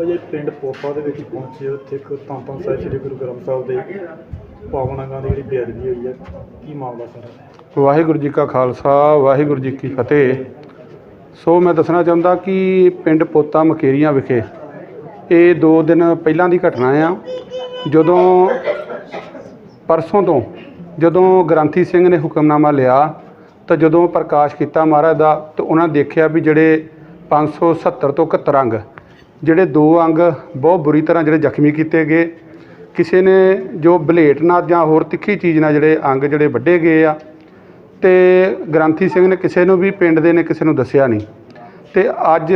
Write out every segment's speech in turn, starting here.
ਪੋਤਾ ਦੇ ਵਿੱਚ ਪਹੁੰਚੇ ਉੱਥੇ ਇੱਕ ਤਾਂ ਤਾਂ ਸਾਹਿਬ ਸ੍ਰੀ ਗੁਰੂ ਗ੍ਰੰਥ ਸਾਹਿਬ ਦੇ ਪਾਵਨ ਅੰਗਾਂ ਦੀ ਜਿਹੜੀ ਬੇਅਦਬੀ ਹੋਈ ਹੈ ਕੀ ਮਾਮਲਾ ਸਰ? ਵਾਹਿਗੁਰੂ ਜੀ ਕਾ ਖਾਲਸਾ, ਵਾਹਿਗੁਰੂ ਜੀ ਕੀ ਫਤਿਹ। ਸੋ ਮੈਂ ਦੱਸਣਾ ਚਾਹੁੰਦਾ ਕਿ ਪਿੰਡ ਪੋਤਾ ਮਕੇਰੀਆਂ ਵਿਖੇ ਇਹ 2 ਦਿਨ ਪਹਿਲਾਂ ਦੀ ਘਟਨਾ ਆ। ਜਦੋਂ ਪਰਸੋਂ ਤੋਂ ਜਦੋਂ ਗ੍ਰੰਥੀ ਸਿੰਘ ਨੇ ਹੁਕਮਨਾਮਾ ਲਿਆ, ਤਾਂ ਜਦੋਂ ਪ੍ਰਕਾਸ਼ ਕੀਤਾ ਮਹਾਰਾਜ ਦਾ, ਤਾਂ ਉਹਨਾਂ ਦੇਖਿਆ ਵੀ ਜਿਹੜੇ 570 ਤੋਂ 71 ਅੰਗ ਜਿਹੜੇ ਦੋ ਅੰਗ ਬਹੁਤ ਬੁਰੀ ਤਰ੍ਹਾਂ ਜਿਹੜੇ ਜ਼ਖਮੀ ਕੀਤੇ ਗਏ। ਕਿਸੇ ਨੇ ਜੋ ਬਲੇਟ ਨਾਲ ਜਾਂ ਹੋਰ ਤਿੱਖੀ ਚੀਜ਼ ਨਾਲ ਜਿਹੜੇ ਅੰਗ ਜਿਹੜੇ ਵੱਢੇ ਗਏ ਆ। ਤੇ ਗ੍ਰੰਥੀ ਸਿੰਘ ਨੇ ਕਿਸੇ ਨੂੰ ਵੀ, ਪਿੰਡ ਦੇ ਨੇ ਕਿਸੇ ਨੂੰ ਦੱਸਿਆ ਨਹੀਂ। ਤੇ ਅੱਜ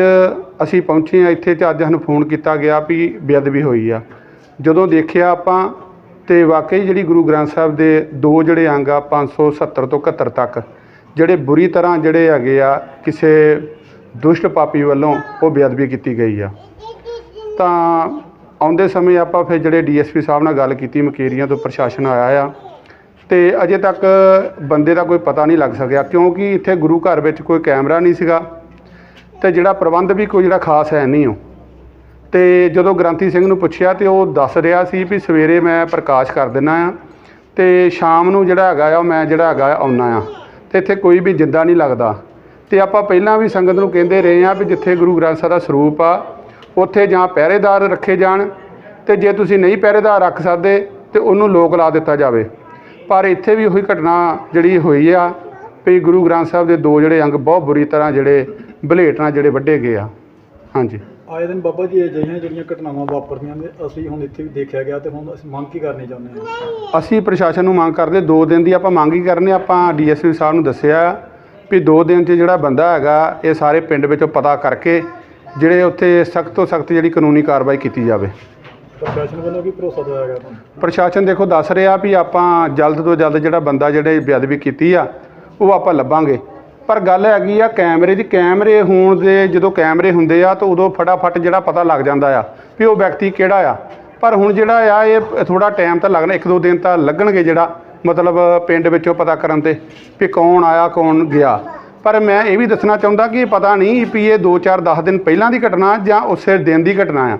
ਅਸੀਂ ਪਹੁੰਚੇ ਆ ਇੱਥੇ ਤੇ ਅੱਜ ਸਾਨੂੰ ਫੋਨ ਕੀਤਾ ਗਿਆ ਵੀ ਬੇਅਦਬੀ ਹੋਈ ਆ। ਜਦੋਂ ਦੇਖਿਆ ਆਪਾਂ ਤੇ ਵਾਕਈ ਜਿਹੜੀ ਗੁਰੂ ਗ੍ਰੰਥ ਸਾਹਿਬ ਦੇ ਦੋ ਜਿਹੜੇ ਅੰਗ ਆ 570 ਤੋਂ 71 ਤੱਕ, ਜਿਹੜੇ ਬੁਰੀ ਤਰ੍ਹਾਂ ਜਿਹੜੇ ਹੈਗੇ ਆ, ਕਿਸੇ ਦੁਸ਼ਟ ਪਾਪੀ ਵੱਲੋਂ ਉਹ ਬੇਅਦਬੀ ਕੀਤੀ ਗਈ ਆ। ਤਾਂ ਆਉਂਦੇ ਸਮੇਂ ਆਪਾਂ ਫਿਰ ਜਿਹੜੇ ਡੀਐਸਪੀ ਸਾਹਿਬ ਨਾਲ ਗੱਲ ਕੀਤੀ, ਮਕੇਰੀਆਂ ਤੋਂ ਪ੍ਰਸ਼ਾਸਨ ਆਇਆ ਆ। ਤੇ ਅਜੇ ਤੱਕ ਬੰਦੇ ਦਾ ਕੋਈ ਪਤਾ ਨਹੀਂ ਲੱਗ ਸਕਿਆ, ਕਿਉਂਕਿ ਇੱਥੇ ਗੁਰੂ ਘਰ ਵਿੱਚ ਕੋਈ ਕੈਮਰਾ ਨਹੀਂ ਸੀਗਾ। ਤੇ ਜਿਹੜਾ ਪ੍ਰਬੰਧ ਵੀ ਕੋਈ ਜਿਹੜਾ ਖਾਸ ਹੈ ਨਹੀਂ ਉਹ। ਤੇ ਜਦੋਂ ਗ੍ਰੰਥੀ ਸਿੰਘ ਨੂੰ ਪੁੱਛਿਆ ਤੇ ਉਹ ਦੱਸ ਰਿਹਾ ਸੀ ਵੀ ਸਵੇਰੇ ਮੈਂ ਪ੍ਰਕਾਸ਼ ਕਰ ਦਿੰਨਾ ਆ ਤੇ ਸ਼ਾਮ ਨੂੰ ਜਿਹੜਾ ਹੈਗਾ ਆ, ਉਹ ਮੈਂ ਜਿਹੜਾ ਹੈਗਾ ਆ ਆਉਣਾ ਆ। ਤੇ ਇੱਥੇ ਕੋਈ ਵੀ ਜਿੰਦਾ ਨਹੀਂ ਲੱਗਦਾ। ਤੇ ਆਪਾਂ ਪਹਿਲਾਂ ਵੀ ਸੰਗਤ ਨੂੰ ਕਹਿੰਦੇ ਰਹੇ ਆ ਵੀ ਜਿੱਥੇ ਗੁਰੂ ਗ੍ਰੰਥ ਸਾਹਿਬ ਦਾ ਸਰੂਪ ਆ ਉੱਥੇ ਜਾਂ ਪਹਿਰੇਦਾਰ ਰੱਖੇ ਜਾਣ ਤੇ ਜੇ ਤੁਸੀਂ ਨਹੀਂ ਪਹਿਰੇਦਾਰ ਰੱਖ ਸਕਦੇ ਤੇ ਉਹਨੂੰ ਲੋਕ ਲਾ ਦਿੱਤਾ ਜਾਵੇ। ਪਰ ਇੱਥੇ ਵੀ ਉਹੀ ਘਟਨਾ ਜਿਹੜੀ ਹੋਈ ਆ ਵੀ ਗੁਰੂ ਗ੍ਰੰਥ ਸਾਹਿਬ ਦੇ ਦੋ ਜਿਹੜੇ ਅੰਗ ਬਹੁਤ ਬੁਰੀ ਤਰ੍ਹਾਂ ਜਿਹੜੇ ਬਲੇਟ ਨਾਲ ਜਿਹੜੇ ਵੱਢੇ ਗਏ ਆ। ਹਾਂਜੀ। ਆਏ ਦਿਨ ਬਾਬਾ ਜੀ ਅਜਿਹੀਆਂ ਜਿਹੜੀਆਂ ਘਟਨਾਵਾਂ ਵਾਪਰਦੀਆਂ ਨੇ ਅਸੀਂ ਹੁਣ ਇੱਥੇ ਵੀ ਦੇਖਿਆ ਗਿਆ ਤੇ ਹੁਣ ਅਸੀਂ ਮੰਗ ਕੀ ਕਰਨੀ ਚਾਹੁੰਦੇ ਹਾਂ? ਅਸੀਂ ਪ੍ਰਸ਼ਾਸਨ ਨੂੰ ਮੰਗ ਕਰਦੇ ਦੋ ਦਿਨ ਦੀ ਆਪਾਂ ਮੰਗ ਹੀ ਕਰਨੇ ਆਪਾਂ ਡੀਐਸਪੀ ਸਾਹਿਬ ਨੂੰ ਦੱਸਿਆ ਵੀ ਦੋ ਦਿਨ 'ਚ ਜਿਹੜਾ ਬੰਦਾ ਹੈਗਾ ਇਹ ਸਾਰੇ ਪਿੰਡ ਵਿੱਚੋਂ ਪਤਾ ਕਰਕੇ ਜਿਹੜੇ ਉੱਥੇ ਸਖਤ ਤੋਂ ਸਖਤ ਜਿਹੜੀ ਕਾਨੂੰਨੀ ਕਾਰਵਾਈ ਕੀਤੀ ਜਾਵੇ। ਪ੍ਰਸ਼ਾਸਨ ਵੱਲੋਂ ਕੀ ਭਰੋਸਾ ਦਿਵਾਇਆ ਗਿਆ ਤੁਹਾਨੂੰ? ਪ੍ਰਸ਼ਾਸਨ ਦੇਖੋ ਦੱਸ ਰਿਹਾ ਵੀ ਆਪਾਂ ਜਲਦ ਤੋਂ ਜਲਦ ਜਿਹੜਾ ਬੰਦਾ ਜਿਹੜੇ ਬੇਅਦਬੀ ਕੀਤੀ ਆ ਉਹ ਆਪਾਂ ਲੱਭਾਂਗੇ। ਪਰ ਗੱਲ ਹੈਗੀ ਆ ਕੈਮਰੇ ਦੀ ਕੈਮਰੇ ਹੋਣ ਦੇ ਜਦੋਂ ਕੈਮਰੇ ਹੁੰਦੇ ਆ ਤਾਂ ਉਦੋਂ ਫਟਾਫਟ ਜਿਹੜਾ ਪਤਾ ਲੱਗ ਜਾਂਦਾ ਆ ਵੀ ਉਹ ਵਿਅਕਤੀ ਕਿਹੜਾ ਆ। ਪਰ ਹੁਣ ਜਿਹੜਾ ਆ ਇਹ ਥੋੜਾ ਟਾਈਮ ਤਾਂ ਲੱਗਣਾ ਇੱਕ ਦੋ ਦਿਨ ਤਾਂ ਲੱਗਣਗੇ ਜਿਹੜਾ। ਮਤਲਬ ਪਿੰਡ ਵਿੱਚੋਂ ਪਤਾ ਕਰਨ ਤੇ ਵੀ ਕੌਣ ਆਇਆ, ਕੌਣ ਗਿਆ। ਪਰ ਮੈਂ ਇਹ ਵੀ ਦੱਸਣਾ ਚਾਹੁੰਦਾ ਕਿ ਇਹ ਪਤਾ ਨਹੀਂ ਵੀ ਇਹ 2 4 10 ਦਿਨ ਪਹਿਲਾਂ ਦੀ ਘਟਨਾ ਜਾਂ ਉਸੇ ਦਿਨ ਦੀ ਘਟਨਾ ਆ।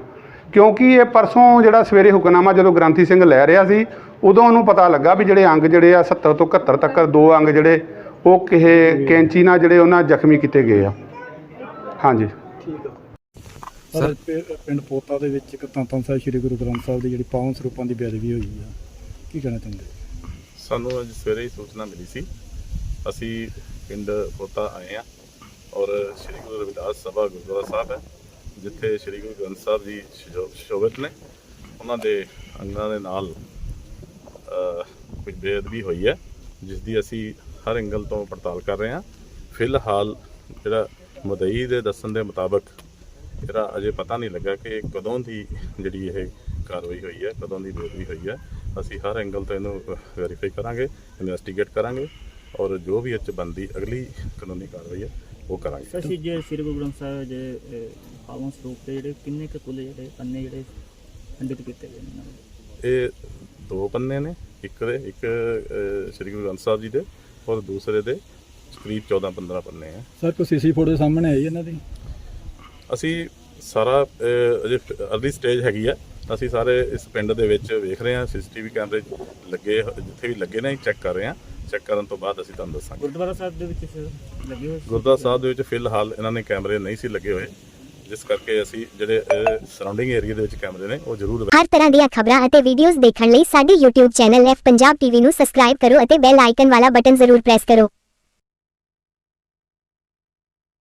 ਕਿਉਂਕਿ ਇਹ ਪਰਸੋਂ ਜਿਹੜਾ ਸਵੇਰੇ ਹੁਕਨਾਮਾ ਜਦੋਂ ਗ੍ਰੰਥੀ ਸਿੰਘ ਲੈ ਰਿਹਾ ਸੀ, ਉਦੋਂ ਉਹਨੂੰ ਪਤਾ ਲੱਗਾ ਵੀ ਜਿਹੜੇ ਅੰਗ ਜਿਹੜੇ ਆ 70 ਤੋਂ 71 ਤੱਕ ਦੋ ਅੰਗ ਜਿਹੜੇ, ਉਹ ਕਿਸੇ ਕੈਂਚੀ ਨਾਲ ਜਿਹੜੇ ਉਹਨਾਂ ਜ਼ਖਮੀ ਕੀਤੇ ਗਏ ਆ। ਹਾਂਜੀ। ਠੀਕ ਆ। ਸਰ, ਪਿੰਡ ਪੋਤਾ ਦੇ ਵਿੱਚ ਇੱਕ ਤਾਂ ਤਾਂ ਸਾਹਿਬ, ਸ੍ਰੀ ਗੁਰੂ ਗ੍ਰੰਥ ਸਾਹਿਬ ਦੀ ਜਿਹੜੀ ਪਾਵਨ ਸਰੂਪਾਂ ਦੀ ਬੇਅਦਬੀ ਹੋਈ ਆ, ਕੀ ਕਹਿਣਾ ਚਾਹੁੰਦੇ ਸਾਨੂੰ ਅੱਜ ਸਵੇਰੇ ਹੀ ਸੂਚਨਾ ਮਿਲੀ ਸੀ। ਅਸੀਂ ਪਿੰਡ ਪੋਤਾ ਆਏ ਆ ਔਰ ਸ੍ਰੀ ਗੁਰੂ ਰਵਿਦਾਸ ਸਭਾ ਗੁਰਦੁਆਰਾ ਸਾਹਿਬ ਹੈ, ਜਿੱਥੇ ਸ੍ਰੀ ਗੁਰੂ ਗ੍ਰੰਥ ਸਾਹਿਬ ਜੀ ਸ਼ਜੋ- ਸ਼ੋਭਿਤ ਨੇ। ਉਹਨਾਂ ਦੇ ਅੰਗਾਂ ਦੇ ਨਾਲ ਕੁਝ ਬੇਅਦਬੀ ਹੋਈ ਹੈ ਜਿਸ ਦੀ ਅਸੀਂ ਹਰ ਐਂਗਲ ਤੋਂ ਪੜਤਾਲ ਕਰ ਰਹੇ ਹਾਂ। ਫਿਲਹਾਲ ਜਿਹੜਾ ਮਦਈ ਦੇ ਦੱਸਣ ਦੇ ਮੁਤਾਬਕ, ਜਿਹੜਾ ਅਜੇ ਪਤਾ ਨਹੀਂ ਲੱਗਾ ਕਿ ਕਦੋਂ ਦੀ ਜਿਹੜੀ ਇਹ ਕਾਰਵਾਈ ਹੋਈ ਹੈ ਕਦੋਂ ਦੀ ਬੇਅਦਬੀ ਹੋਈ ਹੈ ਅਸੀਂ ਹਰ ਐਂਗਲ ਤੋਂ ਇਹਨੂੰ ਵੈਰੀਫਾਈ ਕਰਾਂਗੇ ਇਨਵੈਸਟੀਗੇਟ ਕਰਾਂਗੇ ਔਰ ਜੋ ਵੀ ਇਹ 'ਚ ਬਣਦੀ ਅਗਲੀ ਕਾਨੂੰਨੀ ਕਾਰਵਾਈ ਹੈ ਉਹ ਕਰਾਂਗੇ। ਸਰ ਜੀ ਜੇ ਸ੍ਰੀ ਗੁਰੂ ਗ੍ਰੰਥ ਸਾਹਿਬ ਦੇ ਅਹ, ਪਾਵਨ ਸਰੂਪ ਦੇ ਜਿਹੜੇ ਕਿੰਨੇ ਕੁ ਕੁੱਲ ਜਿਹੜੇ ਪੰਨੇ ਜਿਹੜੇ ਖੰਡਿਤ ਕੀਤੇ ਗਏ ਨੇ? ਇਹ ਦੋ ਪੰਨੇ ਨੇ ਇੱਕ ਦੇ ਇੱਕ ਸ੍ਰੀ ਗੁਰੂ ਗ੍ਰੰਥ ਸਾਹਿਬ ਜੀ ਦੇ ਔਰ ਦੂਸਰੇ ਦੇ ਕਰੀਬ 14 15 ਪੰਨੇ ਆ। ਸਰ ਕੋਈ ਸੀਸੀ ਫੋਟੋ ਸਾਹਮਣੇ ਆਈ ਇਹਨਾਂ ਦੀ? ਅਸੀਂ ਸਾਰਾ ਅਜੇ ਅਰਲੀ ਸਟੇਜ ਹੈਗੀ ਆ। ਅਸੀਂ ਸਾਰੇ ਇਸ ਪਿੰਡ ਦੇ ਵਿੱਚ ਵੇਖ ਰਹੇ ਹਾਂ ਸੀਸੀਟੀਵੀ ਕੈਮਰੇ ਲੱਗੇ ਜਿੱਥੇ ਵੀ ਲੱਗੇ ਨੇ ਚੈੱਕ ਕਰ ਰਹੇ ਹਾਂ। ਚੈੱਕ ਕਰਨ ਤੋਂ ਬਾਅਦ ਅਸੀਂ ਤੁਹਾਨੂੰ ਦੱਸਾਂਗੇ। ਗੁਰਦੁਆਰਾ ਸਾਹਿਬ ਦੇ ਵਿੱਚ ਲੱਗੇ ਹੋਏ? ਗੁਰਦੁਆਰਾ ਸਾਹਿਬ ਦੇ ਵਿੱਚ ਫਿਲਹਾਲ ਇਹਨਾਂ ਨੇ ਕੈਮਰੇ ਨਹੀਂ ਸੀ ਲੱਗੇ ਹੋਏ। ਜਿਸ ਕਰਕੇ ਅਸੀਂ ਜਿਹੜੇ ਸਰਾਊਂਡਿੰਗ ਏਰੀਆ ਦੇ ਵਿੱਚ ਕੈਮਰੇ ਨੇ ਉਹ ਜ਼ਰੂਰ ਹਰ ਤਰ੍ਹਾਂ ਦੀਆਂ ਖਬਰਾਂ ਅਤੇ ਵੀਡੀਓਜ਼ ਦੇਖਣ ਲਈ ਸਾਡੇ YouTube channel F Punjab TV ਨੂੰ ਸਬਸਕ੍ਰਾਈਬ ਕਰੋ ਅਤੇ ਬੈਲ ਆਈਕਨ ਵਾਲਾ ਬਟਨ ਜ਼ਰੂਰ ਪ੍ਰੈਸ ਕਰੋ।